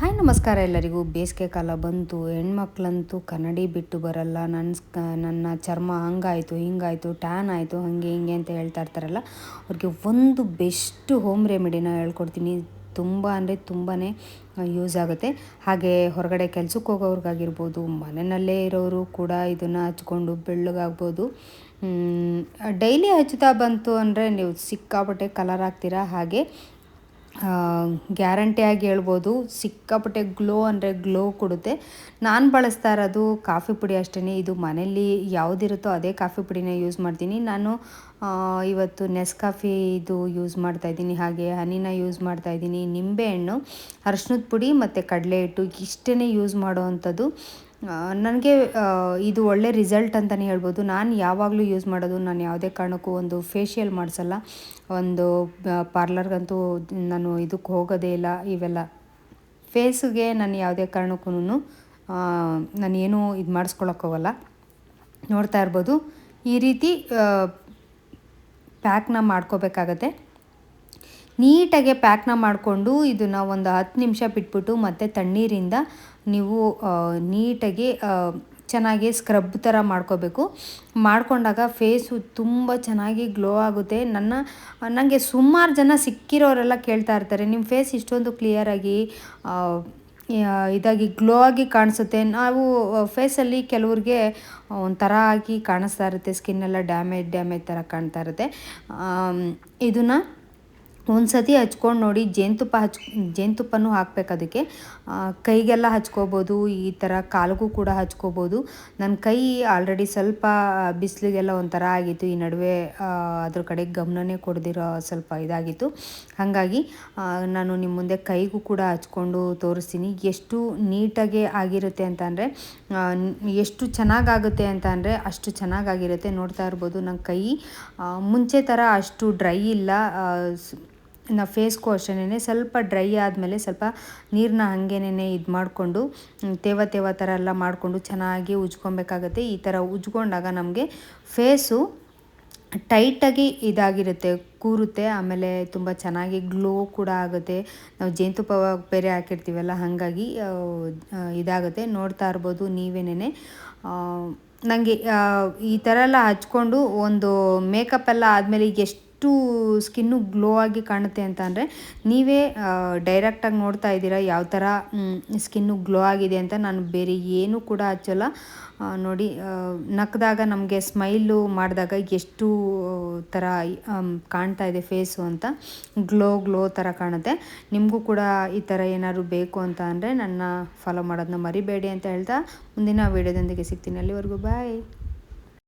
Hi, ನಮಸ್ಕಾರ ಎಲ್ಲರಿಗೂ. ಬೇಸಿಗೆ ಕಾಲ ಬಂತು, ಹೆಣ್ಮಕ್ಳಂತೂ ಕನ್ನಡಿ ಬಿಟ್ಟು ಬರಲ್ಲ. ನನ್ನ ನನ್ನ ಚರ್ಮ ಹಂಗಾಯಿತು, ಹಿಂಗಾಯಿತು, ಟ್ಯಾನ್ ಆಯಿತು, ಹಾಗೆ ಹಿಂಗೆ ಅಂತ ಹೇಳ್ತಾ ಇರ್ತಾರಲ್ಲ, ಅವ್ರಿಗೆ ಒಂದು ಬೆಸ್ಟ್ ಹೋಮ್ ರೆಮಿಡಿನ ಹೇಳ್ಕೊಡ್ತೀನಿ. ತುಂಬ ಅಂದರೆ ತುಂಬಾ ಯೂಸ್ ಆಗುತ್ತೆ. ಹಾಗೆ ಹೊರಗಡೆ ಕೆಲ್ಸಕ್ಕೆ ಹೋಗೋರ್ಗಾಗಿರ್ಬೋದು ಮನೆಯಲ್ಲೇ ಇರೋರು ಕೂಡ ಇದನ್ನು ಹಚ್ಕೊಂಡು ಬೆಳ್ಳಗಾಗ್ಬೋದು. ಡೈಲಿ ಹಚ್ಚುತ್ತಾ ಬಂತು ಅಂದರೆ ನೀವು ಸಿಕ್ಕಾಪಟ್ಟೆ ಕಲರ್ ಆಗ್ತೀರಾ ಹಾಗೆ ಗ್ಯಾರಂಟಿಯಾಗಿ ಹೇಳ್ಬೋದು. ಸಿಕ್ಕಾಪಟ್ಟೆ ಗ್ಲೋ ಅಂದರೆ ಗ್ಲೋ ಕೊಡುತ್ತೆ. ನಾನು ಬಳಸ್ತಾ ಇರೋದು ಕಾಫಿ ಪುಡಿ ಅಷ್ಟೇ ಇದು ಮನೇಲಿ ಯಾವುದಿರುತ್ತೋ ಅದೇ ಕಾಫಿ ಪುಡಿನೇ ಯೂಸ್ ಮಾಡ್ತೀನಿ. ನಾನು ಇವತ್ತು ನೆಸ್ ಕಾಫಿ ಇದು ಯೂಸ್ ಮಾಡ್ತಾಯಿದ್ದೀನಿ ಹಾಗೆ ಹನಿನ ಯೂಸ್ ಮಾಡ್ತಾ ಮಾಡ್ತಾಯಿದ್ದೀನಿ ನಿಂಬೆಹಣ್ಣು, ಅರಶಿನದ ಪುಡಿ ಮತ್ತು ಕಡಲೆ ಹಿಟ್ಟು ಇಷ್ಟೇ ಯೂಸ್ ಮಾಡೋವಂಥದ್ದು ನನಗೆ ಇದು ಒಳ್ಳೆ ರಿಸಲ್ಟ್ ಅಂತಲೇ ಹೇಳ್ಬೋದು. ನಾನು ಯಾವಾಗಲೂ ಯೂಸ್ ಮಾಡೋದು ನಾನು ಯಾವುದೇ ಕಾರಣಕ್ಕೂ ಒಂದು ಫೇಶಿಯಲ್ ಮಾಡಿಸಲ್ಲ. ಒಂದು ಪಾರ್ಲರ್ಗಂತೂ ನಾನು ಇದಕ್ಕೆ ಹೋಗೋದೇ ಇಲ್ಲ, ಇವೆಲ್ಲ. ಫೇಸ್ಗೆ ನಾನು ಯಾವುದೇ ಕಾರಣಕ್ಕೂ ನಾನು ಏನೂ ಇದು ಮಾಡಿಸ್ಕೊಳಕ್ಕೆ ಹೋಗಲ್ಲ. ನೋಡ್ತಾ ಇರ್ಬೋದು. ಈ ರೀತಿ ಪ್ಯಾಕ್ನ ಮಾಡ್ಕೋಬೇಕಾಗತ್ತೆ. ನೀಟಾಗೆ ಪ್ಯಾಕ್ನ ಮಾಡಿಕೊಂಡು ಇದನ್ನು ಒಂದು ಹತ್ತು ನಿಮಿಷ ಬಿಟ್ಬಿಟ್ಟು ಮತ್ತು ತಣ್ಣೀರಿಂದ ನೀವು ನೀಟಾಗಿ ಚೆನ್ನಾಗಿ ಸ್ಕ್ರಬ್ ಥರ ಮಾಡ್ಕೋಬೇಕು. ಮಾಡ್ಕೊಂಡಾಗ ಫೇಸು ತುಂಬ ಚೆನ್ನಾಗಿ ಗ್ಲೋ ಆಗುತ್ತೆ. ನನ್ನ ನನಗೆ ಸುಮಾರು ಜನ ಸಿಕ್ಕಿರೋರೆಲ್ಲ ಕೇಳ್ತಾ ಇರ್ತಾರೆ ನಿಮ್ಮ ಫೇಸ್ ಇಷ್ಟೊಂದು ಕ್ಲಿಯರಾಗಿ ಇದಾಗಿ ಗ್ಲೋ ಆಗಿ ಕಾಣಿಸುತ್ತೆ. ನಾವು ಫೇಸಲ್ಲಿ ಕೆಲವ್ರಿಗೆ ಒಂಥರ ಆಗಿ ಕಾಣಿಸ್ತಾ ಇರುತ್ತೆ ಸ್ಕಿನ್ನೆಲ್ಲ ಡ್ಯಾಮೇಜ್ ಡ್ಯಾಮೇಜ್ ಥರ ಕಾಣ್ತಾ ಇರುತ್ತೆ. ಇದನ್ನು ಒಂದು ಸತಿ ಹಚ್ಕೊಂಡು ನೋಡಿ ಜೇನುತುಪ್ಪ ಹಚ್ ಜೇನುತುಪ್ಪನೂ ಹಾಕ್ಬೇಕು ಅದಕ್ಕೆ. ಕೈಗೆಲ್ಲ ಹಚ್ಕೋಬೋದು, ಈ ಥರ ಕಾಲಿಗೂ ಕೂಡ ಹಚ್ಕೋಬೋದು. ನನ್ನ ಕೈ ಆಲ್ರೆಡಿ ಸ್ವಲ್ಪ ಬಿಸಿಲಿಗೆಲ್ಲ ಒಂಥರ ಆಗಿತ್ತು. ಈ ನಡುವೆ ಅದ್ರ ಕಡೆ ಗಮನನೇ ಕೊಡದಿರೋ ಸ್ವಲ್ಪ ಇದಾಗಿತ್ತು. ಹಾಗಾಗಿ ನಾನು ನಿಮ್ಮ ಮುಂದೆ ಕೈಗೂ ಕೂಡ ಹಚ್ಕೊಂಡು ತೋರಿಸ್ತೀನಿ. ಎಷ್ಟು ನೀಟಾಗಿ ಆಗಿರುತ್ತೆ ಅಂತ ಅಂದರೆ ಎಷ್ಟು ಚೆನ್ನಾಗಾಗುತ್ತೆ ಅಂತ ಅಂದರೆ, ಅಷ್ಟು ಚೆನ್ನಾಗಾಗಿರುತ್ತೆ. ನೋಡ್ತಾ ಇರ್ಬೋದು ನನ್ನ ಕೈ ಮುಂಚೆ ಥರ ಅಷ್ಟು ಡ್ರೈ ಇಲ್ಲ. ನಾ ಫೇಸ್ಗೂ ಅಷ್ಟೇ ಸ್ವಲ್ಪ ಡ್ರೈ ಆದಮೇಲೆ ಸ್ವಲ್ಪ ನೀರನ್ನ ಹಾಗೇನೆ ಇದು ಮಾಡಿಕೊಂಡು ತೇವ ತೇವ ಥರ ಎಲ್ಲ ಮಾಡಿಕೊಂಡು ಚೆನ್ನಾಗಿ ಉಜ್ಕೊಬೇಕಾಗತ್ತೆ. ಈ ಥರ ಉಜ್ಕೊಂಡಾಗ ನಮಗೆ ಫೇಸು ಟೈಟಾಗಿ ಇದಾಗಿರುತ್ತೆ, ಕೂರುತ್ತೆ, ಆಮೇಲೆ ತುಂಬ ಚೆನ್ನಾಗಿ ಗ್ಲೋ ಕೂಡ ಆಗುತ್ತೆ. ನಾವು ಜೇನುತುಪ್ಪ ಬೇರೆ ಹಾಕಿರ್ತೀವಲ್ಲ, ಹಾಗಾಗಿ ಇದಾಗುತ್ತೆ. ನೋಡ್ತಾ ಇರ್ಬೋದು ನೀವೇನೇ ನನಗೆ ಈ ಥರ ಎಲ್ಲ ಹಚ್ಕೊಂಡು ಒಂದು ಮೇಕಪ್ ಎಲ್ಲ ಆದಮೇಲೆ ಎಷ್ಟು ಎಷ್ಟು ಸ್ಕಿನ್ನು ಗ್ಲೋ ಆಗಿ ಕಾಣುತ್ತೆ ಅಂತ ಅಂದರೆ ನೀವೇ ಡೈರೆಕ್ಟಾಗಿ ನೋಡ್ತಾ ಇದ್ದೀರಾ ಯಾವ ಥರ ಸ್ಕಿನ್ನು ಗ್ಲೋ ಆಗಿದೆ ಅಂತ ನಾನು ಬೇರೆ ಏನೂ ಕೂಡ ಹಚ್ಚಲ್ಲ. ನೋಡಿ ನಕ್ಕದಾಗ ನಮಗೆ ಸ್ಮೈಲು ಮಾಡಿದಾಗ ಎಷ್ಟು ಥರ ಕಾಣ್ತಾ ಇದೆ ಫೇಸು ಅಂತ ಗ್ಲೋ ಗ್ಲೋ ಥರ ಕಾಣುತ್ತೆ. ನಿಮಗೂ ಕೂಡ ಈ ಥರ ಏನಾದರೂ ಬೇಕು ಅಂತ ಅಂದರೆ ನನ್ನ ಫಾಲೋ ಮಾಡೋದನ್ನ ಮರಿಬೇಡಿ ಅಂತ ಹೇಳ್ತಾ ಮುಂದಿನ ವೀಡಿಯೋದೊಂದಿಗೆ ಸಿಗ್ತೀನಿ. ಅಲ್ಲಿವರೆಗೂ ಬಾಯ್